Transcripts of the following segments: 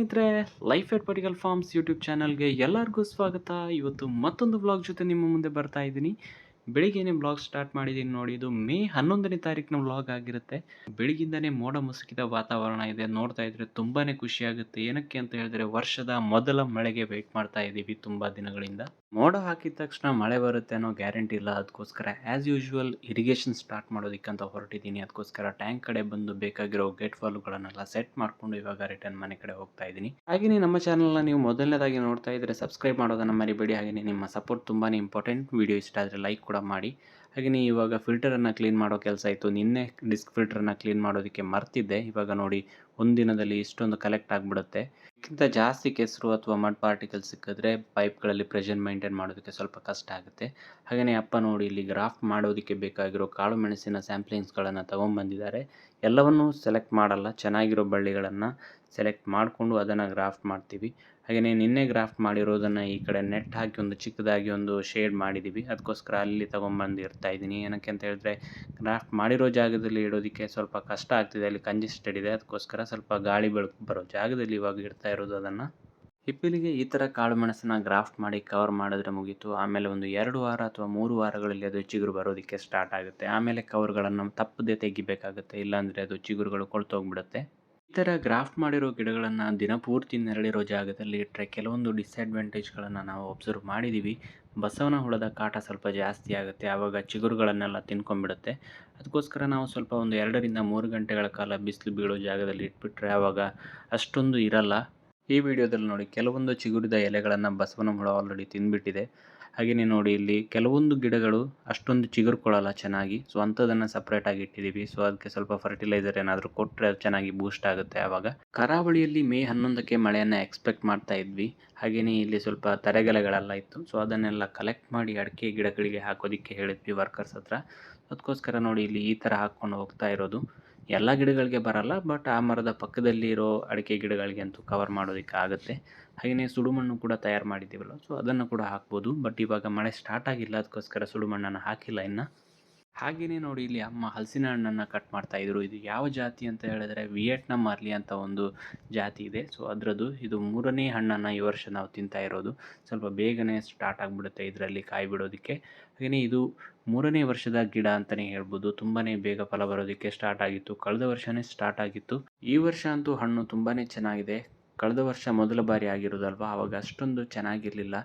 ಸ್ನೇಹಿತರೆ life at particle farms YouTube ಚಾನಲ್ಗೆ ಎಲ್ಲರಿಗೂ ಸ್ವಾಗತ. ಇವತ್ತು ಮತ್ತೊಂದು ಬ್ಲಾಗ್ ಜೊತೆ ನಿಮ್ಮ ಮುಂದೆ ಬರ್ತಾ ಇದ್ದೀನಿ. ಬೆಳಿಗ್ಗೆನೆ ಬ್ಲಾಗ್ ಸ್ಟಾರ್ಟ್ ಮಾಡಿದ್ದೀನಿ ನೋಡಿ, ಇದು ಮೇ ಹನ್ನೊಂದನೇ ತಾರೀಕಿನ ಬ್ಲಾಗ್ ಆಗಿರುತ್ತೆ. ಬೆಳಿಗ್ಗಿಂದನೇ ಮೋಡ ಮುಸುಕಿದ ವಾತಾವರಣ ಇದೆ. ನೋಡ್ತಾ ಇದ್ರೆ ತುಂಬಾ ಖುಷಿಯಾಗುತ್ತೆ. ಏನಕ್ಕೆ ಅಂತ ಹೇಳಿದ್ರೆ, ವರ್ಷದ ಮೊದಲ ಮಳೆಗೆ ವೆಯ್ಟ್ ಮಾಡ್ತಾ ಇದ್ದೀವಿ ತುಂಬ ದಿನಗಳಿಂದ. ಮೋಡ ಹಾಕಿದ ತಕ್ಷಣ ಮಳೆ ಬರುತ್ತೆ ಅನ್ನೋ ಗ್ಯಾರಂಟಿ ಇಲ್ಲ ಅದಕ್ಕೋಸ್ಕರ ಆ್ಯಸ್ ಯೂಶುವಲ್ ಇರಿಗೇಷನ್ ಸ್ಟಾರ್ಟ್ ಮಾಡೋದಕ್ಕಂತ ಹೊರಟಿದ್ದೀನಿ. ಅದಕ್ಕೋಸ್ಕರ ಟ್ಯಾಂಕ್ ಕಡೆ ಬಂದು ಬೇಕಾಗಿರೋ ಗೇಟ್ ಫಾಲ್ಗಳನ್ನೆಲ್ಲ ಸೆಟ್ ಮಾಡಿಕೊಂಡು ಇವಾಗ ರಿಟರ್ನ್ ಮನೆ ಕಡೆ ಹೋಗ್ತಾ ಇದ್ದೀನಿ. ಹಾಗೆಯೇ ನಮ್ಮ ಚಾನಲ್ನ ನೀವು ಮೊದಲನೇದಾಗಿ ನೋಡ್ತಾ ಇದ್ರೆ ಸಬ್ಸ್ಕ್ರೈಬ್ ಮಾಡೋದನ್ನು ಮರಿಬೇಡಿ. ಹಾಗೆಯೇ ನಿಮ್ಮ ಸಪೋರ್ಟ್ ತುಂಬಾ ಇಂಪಾರ್ಟೆಂಟ್ ವಿಡಿಯೋ ಇಷ್ಟ ಆದರೆ ಲೈಕ್ ಕೂಡ ಮಾಡಿ. ಹಾಗೆಯೇ ಇವಾಗ ಫಿಲ್ಟರನ್ನು ಕ್ಲೀನ್ ಮಾಡೋ ಕೆಲಸ ಇತ್ತು ನಿನ್ನೆ ಡಿಸ್ಕ್ ಫಿಲ್ಟರನ್ನು ಕ್ಲೀನ್ ಮಾಡೋದಕ್ಕೆ ಮರ್ತಿದ್ದೆ. ಇವಾಗ ನೋಡಿ ಒಂದಿನದಲ್ಲಿ ಇಷ್ಟೊಂದು ಕಲೆಕ್ಟ್ ಆಗಿಬಿಡುತ್ತೆ. ಇದಕ್ಕಿಂತ ಜಾಸ್ತಿ ಕೆಸರು ಅಥವಾ ಮಡ್ ಪಾರ್ಟಿಕಲ್ ಸಿಕ್ಕಿದ್ರೆ ಪೈಪ್ಗಳಲ್ಲಿ ಪ್ರೆಷರ್ ಮೈಂಟೈನ್ ಮಾಡೋದಕ್ಕೆ ಸ್ವಲ್ಪ ಕಷ್ಟ ಆಗುತ್ತೆ. ಹಾಗೆಯೇ ಅಪ್ಪ ನೋಡಿ ಇಲ್ಲಿ ಗ್ರಾಫ್ಟ್ ಮಾಡೋದಕ್ಕೆ ಬೇಕಾಗಿರೋ ಕಾಳು ಮೆಣಸಿನ ಸ್ಯಾಂಪ್ಲಿಂಗ್ಸ್ಗಳನ್ನು ತೊಗೊಂಬಂದಿದ್ದಾರೆ. ಎಲ್ಲವನ್ನೂ ಸೆಲೆಕ್ಟ್ ಮಾಡಲ್ಲ. ಚೆನ್ನಾಗಿರೋ ಬಳ್ಳಿಗಳನ್ನು ಸೆಲೆಕ್ಟ್ ಮಾಡಿಕೊಂಡು ಅದನ್ನು ಗ್ರಾಫ್ಟ್ ಮಾಡ್ತೀವಿ. ಹಾಗೆಯೇ ನಿನ್ನೆ ಗ್ರಾಫ್ಟ್ ಮಾಡಿರೋದನ್ನು ಈ ಕಡೆ ನೆಟ್ ಹಾಕಿ ಒಂದು ಚಿಕ್ಕದಾಗಿ ಒಂದು ಶೇಡ್ ಮಾಡಿದ್ದೀವಿ ಅದಕ್ಕೋಸ್ಕರ ಅಲ್ಲಿ ತೊಗೊಂಬಂದು ಇರ್ತಾ ಇದ್ದೀನಿ. ಏನಕ್ಕೆ ಅಂತ ಹೇಳಿದ್ರೆ, ಗ್ರಾಫ್ಟ್ ಮಾಡಿರೋ ಜಾಗದಲ್ಲಿ ಇಡೋದಕ್ಕೆ ಸ್ವಲ್ಪ ಕಷ್ಟ ಆಗ್ತಿದೆ. ಅಲ್ಲಿ ಕಂಜೆಸ್ಟೆಡ್ ಇದೆ. ಅದಕ್ಕೋಸ್ಕರ ಸ್ವಲ್ಪ ಗಾಳಿ ಬೆಳಕು ಬರೋ ಜಾಗದಲ್ಲಿ ಇವಾಗ ಇಡ್ತಾ ಇರೋದು ಅದನ್ನು. ಹಿಪ್ಪಿಲಿಗೆ ಈ ಥರ ಕಾಳು ಮೆಣಸನ್ನ ಗ್ರಾಫ್ಟ್ ಮಾಡಿ ಕವರ್ ಮಾಡಿದ್ರೆ ಮುಗೀತು. ಆಮೇಲೆ ಒಂದು ಎರಡು ವಾರ ಅಥವಾ ಮೂರು ವಾರಗಳಲ್ಲಿ ಅದು ಚಿಗುರು ಬರೋದಕ್ಕೆ ಸ್ಟಾರ್ಟ್ ಆಗುತ್ತೆ. ಆಮೇಲೆ ಕವರ್ಗಳನ್ನು ತಪ್ಪದೇ ತೆಗಿಬೇಕಾಗುತ್ತೆ. ಇಲ್ಲಾಂದರೆ ಅದು ಚಿಗುರುಗಳು ಕೊಳ್ತೋಗ್ಬಿಡುತ್ತೆ. ಈ ಗ್ರಾಫ್ಟ್ ಮಾಡಿರೋ ಗಿಡಗಳನ್ನು ದಿನಪೂರ್ತಿ ನೆರಳಿರೋ ಜಾಗದಲ್ಲಿ ಇಟ್ಟರೆ ಕೆಲವೊಂದು ಡಿಸ್ಅಡ್ವಾಂಟೇಜ್ಗಳನ್ನು ನಾವು ಒಬ್ಸರ್ವ್ ಮಾಡಿದ್ದೀವಿ ಬಸವನ ಹುಳದ ಕಾಟ ಸ್ವಲ್ಪ ಜಾಸ್ತಿ ಆಗುತ್ತೆ, ಆವಾಗ ಚಿಗುರುಗಳನ್ನೆಲ್ಲ ತಿನ್ಕೊಂಡ್ಬಿಡುತ್ತೆ. ಅದಕ್ಕೋಸ್ಕರ ನಾವು ಸ್ವಲ್ಪ ಒಂದು ಎರಡರಿಂದ ಮೂರು ಗಂಟೆಗಳ ಕಾಲ ಬಿಸಿಲು ಬೀಳೋ ಜಾಗದಲ್ಲಿ ಇಟ್ಬಿಟ್ರೆ ಆವಾಗ ಅಷ್ಟೊಂದು ಇರಲ್ಲ. ಈ ವಿಡಿಯೋದಲ್ಲಿ ನೋಡಿ, ಕೆಲವೊಂದು ಚಿಗುರಿದ ಎಲೆಗಳನ್ನು ಬಸವನ ಹುಳ ಆಲ್ರೆಡಿ ತಿಂದ್ಬಿಟ್ಟಿದೆ ಹಾಗೆಯೇ ನೋಡಿ ಇಲ್ಲಿ ಕೆಲವೊಂದು ಗಿಡಗಳು ಅಷ್ಟೊಂದು ಚಿಗುರ್ಕೊಳ್ಳಲ್ಲ ಚೆನ್ನಾಗಿ. ಸೊ ಅಂಥದ್ದನ್ನು ಸಪ್ರೇಟಾಗಿ ಇಟ್ಟಿದ್ದೀವಿ ಸೊ ಅದಕ್ಕೆ ಸ್ವಲ್ಪ ಫರ್ಟಿಲೈಸರ್ ಏನಾದರೂ ಕೊಟ್ಟರೆ ಚೆನ್ನಾಗಿ ಬೂಸ್ಟ್ ಆಗುತ್ತೆ ಆವಾಗ. ಕರಾವಳಿಯಲ್ಲಿ ಮೇ ಹನ್ನೊಂದಕ್ಕೆ ಮಳೆಯನ್ನು ಎಕ್ಸ್ಪೆಕ್ಟ್ ಮಾಡ್ತಾ ಇದ್ವಿ. ಹಾಗೆಯೇ ಇಲ್ಲಿ ಸ್ವಲ್ಪ ತರೆಗಲೆಗಳೆಲ್ಲ ಇತ್ತು. ಸೊ ಅದನ್ನೆಲ್ಲ ಕಲೆಕ್ಟ್ ಮಾಡಿ ಅಡಿಕೆ ಗಿಡಗಳಿಗೆ ಹಾಕೋದಕ್ಕೆ ಹೇಳಿದ್ವಿ ವರ್ಕರ್ಸ್ ಹತ್ರ. ಅದಕ್ಕೋಸ್ಕರ ನೋಡಿ ಇಲ್ಲಿ ಈ ಥರ ಹಾಕ್ಕೊಂಡು ಹೋಗ್ತಾ ಇರೋದು. ಎಲ್ಲ ಗಿಡಗಳಿಗೆ ಬರಲ್ಲ ಬಟ್ ಆ ಮರದ ಪಕ್ಕದಲ್ಲಿ ಇರೋ ಅಡಿಕೆ ಗಿಡಗಳಿಗೆ ಅಂತೂ ಕವರ್ ಮಾಡೋದಕ್ಕೆ ಆಗುತ್ತೆ. ಹಾಗೆಯೇ ಸುಡುಮಣ್ಣು ಕೂಡ ತಯಾರು ಮಾಡಿದ್ದೀವಲ್ಲ ಸೊ ಅದನ್ನು ಕೂಡ ಹಾಕ್ಬೋದು. ಬಟ್ ಇವಾಗ ಮಳೆ ಸ್ಟಾರ್ಟ್ ಆಗಿಲ್ಲ, ಅದಕ್ಕೋಸ್ಕರ ಸುಡುಮಣ್ಣನ್ನು ಹಾಕಿಲ್ಲ ಇನ್ನು. ಹಾಗೆಯೇ ನೋಡಿ ಇಲ್ಲಿ ಅಮ್ಮ ಹಲಸಿನ ಹಣ್ಣನ್ನು ಕಟ್ ಮಾಡ್ತಾ ಇದ್ರು. ಇದು ಯಾವ ಜಾತಿ ಅಂತ ಹೇಳಿದ್ರೆ ವಿಯೆಟ್ನಾಂ ಅರ್ಲಿ ಅಂತ ಒಂದು ಜಾತಿ ಇದೆ. ಸೊ ಅದರದ್ದು ಇದು ಮೂರನೇ ಹಣ್ಣನ್ನು ಈ ವರ್ಷ ನಾವು ತಿಂತಾ ಇರೋದು. ಸ್ವಲ್ಪ ಬೇಗನೆ ಸ್ಟಾರ್ಟ್ ಆಗಿಬಿಡುತ್ತೆ ಇದರಲ್ಲಿ ಕಾಯಿ ಬಿಡೋದಕ್ಕೆ ಹಾಗೆಯೇ ಇದು ಮೂರನೇ ವರ್ಷದ ಗಿಡ ಅಂತಲೇ ಹೇಳ್ಬೋದು. ತುಂಬಾ ಬೇಗ ಫಲ ಬರೋದಕ್ಕೆ ಸ್ಟಾರ್ಟ್ ಆಗಿತ್ತು. ಕಳೆದ ವರ್ಷವೇ ಸ್ಟಾರ್ಟ್ ಆಗಿತ್ತು. ಈ ವರ್ಷ ಅಂತೂ ಹಣ್ಣು ತುಂಬಾ ಚೆನ್ನಾಗಿದೆ. ಕಳೆದ ವರ್ಷ ಮೊದಲ ಬಾರಿ ಆಗಿರೋದಲ್ವ? ಆವಾಗ ಅಷ್ಟೊಂದು ಚೆನ್ನಾಗಿರಲಿಲ್ಲ.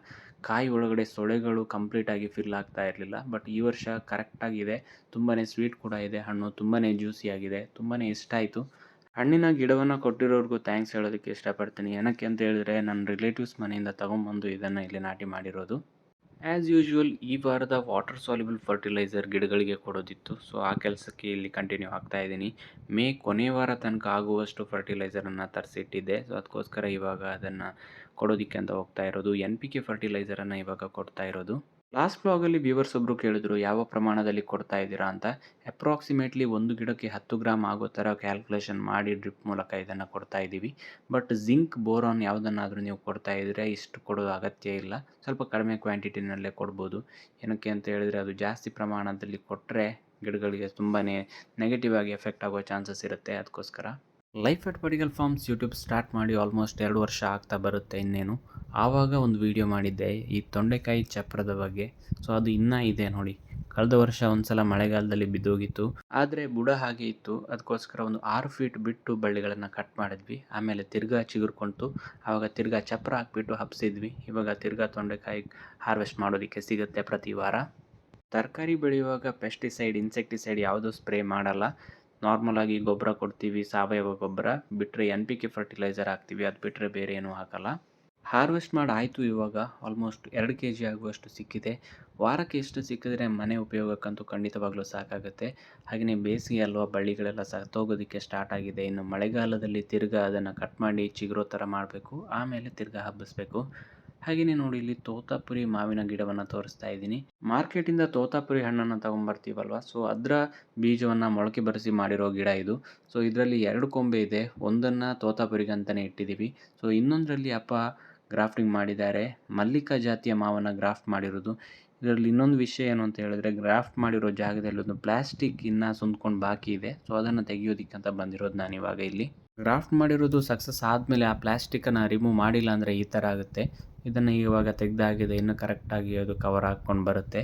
ಕಾಯಿ ಒಳಗಡೆ ಸೊಳೆಗಳು ಕಂಪ್ಲೀಟಾಗಿ ಫಿಲ್ ಆಗ್ತಾ ಇರಲಿಲ್ಲ. ಬಟ್ ಈ ವರ್ಷ ಕರೆಕ್ಟಾಗಿದೆ ತುಂಬಾ ಸ್ವೀಟ್ ಕೂಡ ಇದೆ. ಹಣ್ಣು ತುಂಬಾ ಜ್ಯೂಸಿಯಾಗಿದೆ ತುಂಬಾ ಇಷ್ಟ ಆಯಿತು. ಹಣ್ಣಿನ ಗಿಡವನ್ನು ಕೊಟ್ಟಿರೋರ್ಗೂ ಥ್ಯಾಂಕ್ಸ್ ಹೇಳೋದಕ್ಕೆ ಇಷ್ಟಪಡ್ತೀನಿ. ಏನಕ್ಕೆ ಅಂತ ಹೇಳಿದ್ರೆ ನನ್ನ ರಿಲೇಟಿವ್ಸ್ ಮನೆಯಿಂದ ತೊಗೊಂಬಂದು ಇದನ್ನು ಇಲ್ಲಿ ನಾಟಿ ಮಾಡಿರೋದು. ಆ್ಯಸ್ ಯೂಶ್ವಲ್ ಈ ವಾರದ ವಾಟರ್ ಸಾಲ್ಯುಬಲ್ ಫರ್ಟಿಲೈಸರ್ ಗಿಡಗಳಿಗೆ ಕೊಡೋದಿತ್ತು. ಸೊ ಆ ಕೆಲಸಕ್ಕೆ ಇಲ್ಲಿ ಕಂಟಿನ್ಯೂ ಆಗ್ತಾ ಇದ್ದೀನಿ. ಮೇ ಕೊನೆ ವಾರ ತನಕ ಆಗುವಷ್ಟು ಫರ್ಟಿಲೈಸರನ್ನು ತರಿಸಿಟ್ಟಿದ್ದೆ. ಸೊ ಅದಕ್ಕೋಸ್ಕರ ಇವಾಗ ಅದನ್ನು ಕೊಡೋದಕ್ಕೆ ಅಂತ ಹೋಗ್ತಾ ಇರೋದು. ಎನ್ ಪಿ ಕೆ ಫರ್ಟಿಲೈಸರನ್ನು ಇವಾಗ ಕೊಡ್ತಾ ಇರೋದು. ಲಾಸ್ಟ್ ಬ್ಲಾಗಲ್ಲಿ ವ್ಯೂವರ್ಸ್ ಒಬ್ಬರು ಕೇಳಿದ್ರು, ಯಾವ ಪ್ರಮಾಣದಲ್ಲಿ ಕೊಡ್ತಾ ಇದ್ದೀರಾ ಅಂತ? ಅಪ್ರಾಕ್ಸಿಮೇಟ್ಲಿ ಒಂದು ಗಿಡಕ್ಕೆ ಹತ್ತು ಗ್ರಾಮ್ ಆಗೋ ಥರ ಕ್ಯಾಲ್ಕುಲೇಷನ್ ಮಾಡಿ ಡ್ರಿಪ್ ಮೂಲಕ ಇದನ್ನು ಕೊಡ್ತಾ ಇದ್ದೀವಿ. ಬಟ್ ಜಿಂಕ್ ಬೋರಾನ್ ಯಾವುದನ್ನಾದರೂ ನೀವು ಕೊಡ್ತಾ ಇದ್ದರೆ ಇಷ್ಟು ಕೊಡೋದು ಅಗತ್ಯ ಇಲ್ಲ. ಸ್ವಲ್ಪ ಕಡಿಮೆ ಕ್ವಾಂಟಿಟಿನಲ್ಲೇ ಕೊಡ್ಬೋದು. ಏನಕ್ಕೆ ಅಂತ ಹೇಳಿದರೆ ಅದು ಜಾಸ್ತಿ ಪ್ರಮಾಣದಲ್ಲಿ ಕೊಟ್ಟರೆ ಗಿಡಗಳಿಗೆ ತುಂಬಾ ನೆಗೆಟಿವ್ ಆಗಿ ಎಫೆಕ್ಟ್ ಆಗೋ ಚಾನ್ಸಸ್ ಇರುತ್ತೆ. ಅದಕ್ಕೋಸ್ಕರ life at particle farms YouTube start ಮಾಡಿ ಆಲ್ಮೋಸ್ಟ್ ಎರಡು ವರ್ಷ ಆಗ್ತಾ ಬರುತ್ತೆ ಇನ್ನೇನು. ಆವಾಗ ಒಂದು ವೀಡಿಯೋ ಮಾಡಿದ್ದೆ, ಈ ತೊಂಡೆಕಾಯಿ ಚಪ್ರದ ಬಗ್ಗೆ. ಸೊ ಅದು ಇನ್ನೂ ಇದೆ ನೋಡಿ. ಕಳೆದ ವರ್ಷ ಒಂದು ಸಲ ಮಳೆಗಾಲದಲ್ಲಿ ಬಿದ್ದೋಗಿತ್ತು. ಆದರೆ ಬುಡ ಹಾಗೆ ಇತ್ತು. ಅದಕ್ಕೋಸ್ಕರ ಒಂದು ಆರು ಫೀಟ್ ಬಿಟ್ಟು ಬಳ್ಳಿಗಳನ್ನು ಕಟ್ ಮಾಡಿದ್ವಿ. ಆಮೇಲೆ ತಿರ್ಗಾ ಚಿಗುರ್ಕೊಂತು. ಆವಾಗ ತಿರ್ಗಾ ಚಪ್ರ ಹಾಕ್ಬಿಟ್ಟು ಹಬ್ಸಿದ್ವಿ. ಇವಾಗ ತಿರ್ಗಾ ತೊಂಡೆಕಾಯಿ ಹಾರ್ವೆಸ್ಟ್ ಮಾಡೋದಕ್ಕೆ ಸಿಗುತ್ತೆ ಪ್ರತಿ ವಾರ. ತರಕಾರಿ ಬೆಳೆಯುವಾಗ ಪೆಸ್ಟಿಸೈಡ್ ಇನ್ಸೆಕ್ಟಿಸೈಡ್ ಯಾವುದೂ ಸ್ಪ್ರೇ ಮಾಡಲ್ಲ. ನಾರ್ಮಲಾಗಿ ಗೊಬ್ಬರ ಕೊಡ್ತೀವಿ, ಸಾವಯವ ಗೊಬ್ಬರ. ಬಿಟ್ಟರೆ ಎನ್ ಪಿ ಕೆ ಫರ್ಟಿಲೈಸರ್ ಹಾಕ್ತೀವಿ, ಅದು ಬಿಟ್ಟರೆ ಬೇರೆ ಏನೂ ಹಾಕಲ್ಲ. ಹಾರ್ವೆಸ್ಟ್ ಮಾಡಿ ಆಯಿತು ಇವಾಗ. ಆಲ್ಮೋಸ್ಟ್ ಎರಡು ಕೆ ಜಿ ಆಗುವಷ್ಟು ಸಿಕ್ಕಿದೆ. ವಾರಕ್ಕೆ ಎಷ್ಟು ಸಿಕ್ಕಿದ್ರೆ ಮನೆ ಉಪಯೋಗಕ್ಕಂತೂ ಖಂಡಿತವಾಗ್ಲೂ ಸಾಕಾಗುತ್ತೆ. ಹಾಗೆಯೇ ಬೇಸಿಗೆ ಅಲ್ವಾ, ಬಳ್ಳಿಗಳೆಲ್ಲ ಸತ್ತೋಗೋದಕ್ಕೆ ಸ್ಟಾರ್ಟ್ ಆಗಿದೆ. ಇನ್ನು ಮಳೆಗಾಲದಲ್ಲಿ ತಿರ್ಗಾ ಅದನ್ನು ಕಟ್ ಮಾಡಿ ಚಿಗುರೋ ಥರ ಮಾಡಬೇಕು. ಆಮೇಲೆ ತಿರ್ಗಾ ಹಬ್ಬಿಸ್ಬೇಕು. ಹಾಗೆಯೇ ನೋಡಿ ಇಲ್ಲಿ ತೋತಾಪುರಿ ಮಾವಿನ ಗಿಡವನ್ನು ತೋರಿಸ್ತಾ ಇದ್ದೀನಿ. ಮಾರ್ಕೆಟಿಂದ ತೋತಾಪುರಿ ಹಣ್ಣನ್ನು ತೊಗೊಂಬರ್ತೀವಲ್ವ? ಸೊ ಅದರ ಬೀಜವನ್ನು ಮೊಳಕೆ ಬರೆಸಿ ಮಾಡಿರೋ ಗಿಡ ಇದು. ಸೊ ಇದರಲ್ಲಿ ಎರಡು ಕೊಂಬೆ ಇದೆ. ಒಂದನ್ನು ತೋತಾಪುರಿಗೆ ಅಂತಲೇ ಇಟ್ಟಿದ್ದೀವಿ ಸೊ ಇನ್ನೊಂದರಲ್ಲಿ ಅಪ್ಪ ಗ್ರಾಫ್ಟಿಂಗ್ ಮಾಡಿದ್ದಾರೆ. ಮಲ್ಲಿಕಾ ಜಾತಿಯ ಮಾವನ್ನ ಗ್ರಾಫ್ಟ್ ಮಾಡಿರೋದು. ಇದರಲ್ಲಿ ಇನ್ನೊಂದು ವಿಷಯ ಏನು ಅಂತ ಹೇಳಿದ್ರೆ, ಗ್ರಾಫ್ಟ್ ಮಾಡಿರೋ ಜಾಗದಲ್ಲಿ ಒಂದು ಪ್ಲಾಸ್ಟಿಕ್ ಇನ್ನ ಸುಂದ್ಕೊಂಡು ಬಾಕಿ ಇದೆ. ಸೊ ಅದನ್ನು ತೆಗೆಯೋದಿಕ್ಕಂತ ಬಂದಿರೋದು ನಾನು ಇವಾಗ ಇಲ್ಲಿ. ಗ್ರಾಫ್ಟ್ ಮಾಡಿರೋದು ಸಕ್ಸಸ್ ಆದಮೇಲೆ ಆ ಪ್ಲಾಸ್ಟಿಕ್ಕನ್ನು ರಿಮೂವ್ ಮಾಡಿಲ್ಲ ಅಂದರೆ ಈ ಥರ ಆಗುತ್ತೆ. ಇದನ್ನು ಇವಾಗ ತೆಗೆದಾಗಿದೆ. ಇನ್ನು ಕರೆಕ್ಟಾಗಿ ಅದು ಕವರ್ ಹಾಕ್ಕೊಂಡು ಬರುತ್ತೆ.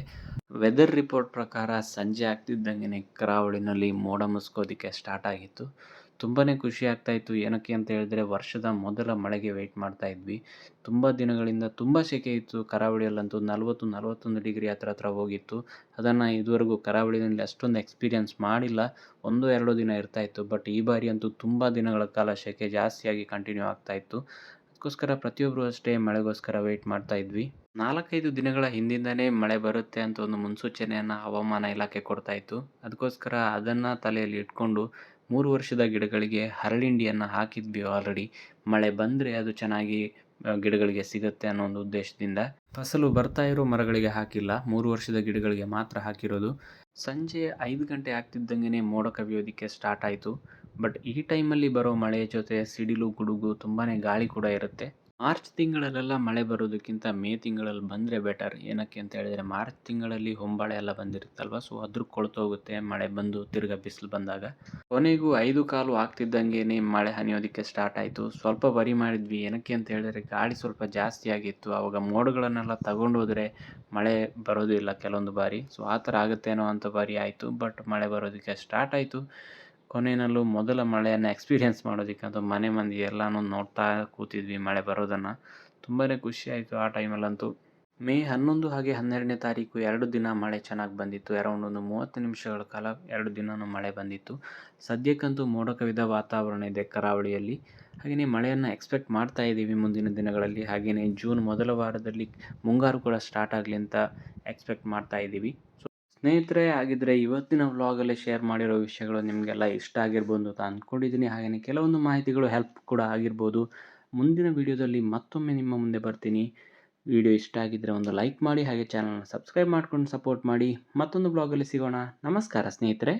ವೆದರ್ ರಿಪೋರ್ಟ್ ಪ್ರಕಾರ ಸಂಜೆ ಆಗ್ತಿದ್ದಂಗೆ ಕರಾವಳಿನಲ್ಲಿ ಮೋಡ ಮುಸ್ಕೋದಕ್ಕೆ ಸ್ಟಾರ್ಟ್ ಆಗಿತ್ತು. ತುಂಬಾ ಖುಷಿ ಆಗ್ತಾಯಿತ್ತು ಏನಕ್ಕೆ ಅಂತ ಹೇಳಿದ್ರೆ ವರ್ಷದ ಮೊದಲ ಮಳೆಗೆ ವೆಯ್ಟ್ ಮಾಡ್ತಾ ಇದ್ವಿ. ತುಂಬ ದಿನಗಳಿಂದ ತುಂಬ ಸೆಕೆ ಇತ್ತು. ಕರಾವಳಿಯಲ್ಲಂತೂ ನಲವತ್ತು, ನಲವತ್ತೊಂದು ಡಿಗ್ರಿ ಹತ್ರ ಹತ್ರ ಹೋಗಿತ್ತು. ಅದನ್ನು ಇದುವರೆಗೂ ಕರಾವಳಿನಲ್ಲಿ ಅಷ್ಟೊಂದು ಎಕ್ಸ್ಪೀರಿಯನ್ಸ್ ಮಾಡಿಲ್ಲ. ಒಂದು, ಎರಡು ದಿನ ಇರ್ತಾ ಇತ್ತು. ಬಟ್ ಈ ಬಾರಿ ಅಂತೂ ತುಂಬ ದಿನಗಳ ಕಾಲ ಸೆಕೆ ಜಾಸ್ತಿಯಾಗಿ ಕಂಟಿನ್ಯೂ ಆಗ್ತಾ ಇತ್ತು. ಅದಕ್ಕೋಸ್ಕರ ಪ್ರತಿಯೊಬ್ಬರು ಅಷ್ಟೇ ಮಳೆಗೋಸ್ಕರ ವೆಯ್ಟ್ ಮಾಡ್ತಾ ಇದ್ವಿ. ನಾಲ್ಕೈದು ದಿನಗಳ ಹಿಂದಿಂದನೇ ಮಳೆ ಬರುತ್ತೆ ಅಂತ ಒಂದು ಮುನ್ಸೂಚನೆಯನ್ನು ಹವಾಮಾನ ಇಲಾಖೆ ಕೊಡ್ತಾ ಇತ್ತು. ಅದಕ್ಕೋಸ್ಕರ ಅದನ್ನು ತಲೆಯಲ್ಲಿ ಇಟ್ಕೊಂಡು ಮೂರು ವರ್ಷದ ಗಿಡಗಳಿಗೆ ಹರಳಿಂಡಿಯನ್ನು ಹಾಕಿದ್ವಿ ಆಲ್ರೆಡಿ ಮಳೆ ಬಂದರೆ ಅದು ಚೆನ್ನಾಗಿ ಗಿಡಗಳಿಗೆ ಸಿಗುತ್ತೆ ಅನ್ನೋ ಒಂದು ಉದ್ದೇಶದಿಂದ. ಫಸಲು ಬರ್ತಾ ಇರೋ ಮರಗಳಿಗೆ ಹಾಕಿಲ್ಲ, ಮೂರು ವರ್ಷದ ಗಿಡಗಳಿಗೆ ಮಾತ್ರ ಹಾಕಿರೋದು. ಸಂಜೆ ಐದು ಗಂಟೆ ಆಗ್ತಿದ್ದಂಗೆ ಮೋಡ ಕವಿಯೋದಕ್ಕೆ ಸ್ಟಾರ್ಟ್ ಆಯಿತು. ಬಟ್ ಈ ಟೈಮಲ್ಲಿ ಬರೋ ಮಳೆ ಜೊತೆ ಸಿಡಿಲು ಗುಡುಗು ತುಂಬಾ ಗಾಳಿ ಕೂಡ ಇರುತ್ತೆ. ಮಾರ್ಚ್ ತಿಂಗಳಲ್ಲೆಲ್ಲ ಮಳೆ ಬರೋದಕ್ಕಿಂತ ಮೇ ತಿಂಗಳಲ್ಲಿ ಬಂದರೆ ಬೆಟರ್ ಏನಕ್ಕೆ ಅಂತ ಹೇಳಿದರೆ ಮಾರ್ಚ್ ತಿಂಗಳಲ್ಲಿ ಹೊಂಬಾಳೆ ಎಲ್ಲ ಬಂದಿರುತ್ತಲ್ವ? ಸೊ ಅದ್ರ ಕೊಳ್ತೋಗುತ್ತೆ ಮಳೆ ಬಂದು ತಿರ್ಗಾ ಬಿಸಿಲು ಬಂದಾಗ. ಕೊನೆಗೂ ಐದು ಕಾಲು ಆಗ್ತಿದ್ದಂಗೆ ಮಳೆ ಹನಿಯೋದಕ್ಕೆ ಸ್ಟಾರ್ಟ್ ಆಯಿತು. ಸ್ವಲ್ಪ ಬರಿ ಮಾಡಿದ್ವಿ. ಏನಕ್ಕೆ ಅಂತ ಹೇಳಿದ್ರೆ ಗಾಳಿ ಸ್ವಲ್ಪ ಜಾಸ್ತಿ ಆಗಿತ್ತು. ಆವಾಗ ಮೋಡಗಳನ್ನೆಲ್ಲ ತಗೊಂಡು ಹೋದರೆ ಮಳೆ ಬರೋದಿಲ್ಲ ಕೆಲವೊಂದು ಬಾರಿ. ಸೊ ಆ ಥರ ಆಗುತ್ತೇನೋ ಅಂತ ಬಾರಿ ಆಯಿತು. ಬಟ್ ಮಳೆ ಬರೋದಕ್ಕೆ ಸ್ಟಾರ್ಟ್ ಆಯಿತು. ಕೊನೆಯಲ್ಲೂ ಮೊದಲ ಮಳೆಯನ್ನು ಎಕ್ಸ್ಪೀರಿಯೆನ್ಸ್ ಮಾಡೋದಕ್ಕೆ ಅದು ಮನೆ ಮಂದಿ ಎಲ್ಲನೂ ನೋಡ್ತಾ ಕೂತಿದ್ವಿ ಮಳೆ ಬರೋದನ್ನು. ತುಂಬಾ ಖುಷಿ ಆಯಿತು ಆ ಟೈಮಲ್ಲಂತೂ ಮೇ ಹನ್ನೊಂದು ಹಾಗೆ ಹನ್ನೆರಡನೇ ತಾರೀಕು ಎರಡು ದಿನ ಮಳೆ ಚೆನ್ನಾಗಿ ಬಂದಿತ್ತು. ಅರೌಂಡ್ ಒಂದು ಮೂವತ್ತು ನಿಮಿಷಗಳ ಕಾಲ ಎರಡು ದಿನವೂ ಮಳೆ ಬಂದಿತ್ತು. ಸದ್ಯಕ್ಕಂತೂ ಮೋಡ ಕವಿದ ವಾತಾವರಣ ಇದೆ ಕರಾವಳಿಯಲ್ಲಿ. ಹಾಗೆಯೇ ಮಳೆಯನ್ನು ಎಕ್ಸ್ಪೆಕ್ಟ್ ಮಾಡ್ತಾ ಇದ್ದೀವಿ ಮುಂದಿನ ದಿನಗಳಲ್ಲಿ. ಹಾಗೆಯೇ ಜೂನ್ ಮೊದಲ ವಾರದಲ್ಲಿ ಮುಂಗಾರು ಕೂಡ ಸ್ಟಾರ್ಟ್ ಆಗಲಿ ಅಂತ ಎಕ್ಸ್ಪೆಕ್ಟ್ ಮಾಡ್ತಾ ಇದ್ದೀವಿ. ಸ್ನೇಹಿತರೆ ಆಗಿದ್ದರೆ ಇವತ್ತಿನ ವ್ಲಾಗಲ್ಲಿ ಶೇರ್ ಮಾಡಿರೋ ವಿಷಯಗಳು ನಿಮಗೆಲ್ಲ ಇಷ್ಟ ಆಗಿರ್ಬೋದು ಅಂತ ಅಂದ್ಕೊಂಡಿದ್ದೀನಿ ಹಾಗೆಯೇ ಕೆಲವೊಂದು ಮಾಹಿತಿಗಳು ಹೆಲ್ಪ್ ಕೂಡ ಆಗಿರ್ಬೋದು. ಮುಂದಿನ ವಿಡಿಯೋದಲ್ಲಿ ಮತ್ತೊಮ್ಮೆ ನಿಮ್ಮ ಮುಂದೆ ಬರ್ತೀನಿ. ವಿಡಿಯೋ ಇಷ್ಟ ಆಗಿದ್ದರೆ ಒಂದು ಲೈಕ್ ಮಾಡಿ, ಹಾಗೆ ಚಾನಲ್ನ ಸಬ್ಸ್ಕ್ರೈಬ್ ಮಾಡ್ಕೊಂಡು ಸಪೋರ್ಟ್ ಮಾಡಿ. ಮತ್ತೊಂದು ಬ್ಲಾಗಲ್ಲಿ ಸಿಗೋಣ. ನಮಸ್ಕಾರ ಸ್ನೇಹಿತರೆ.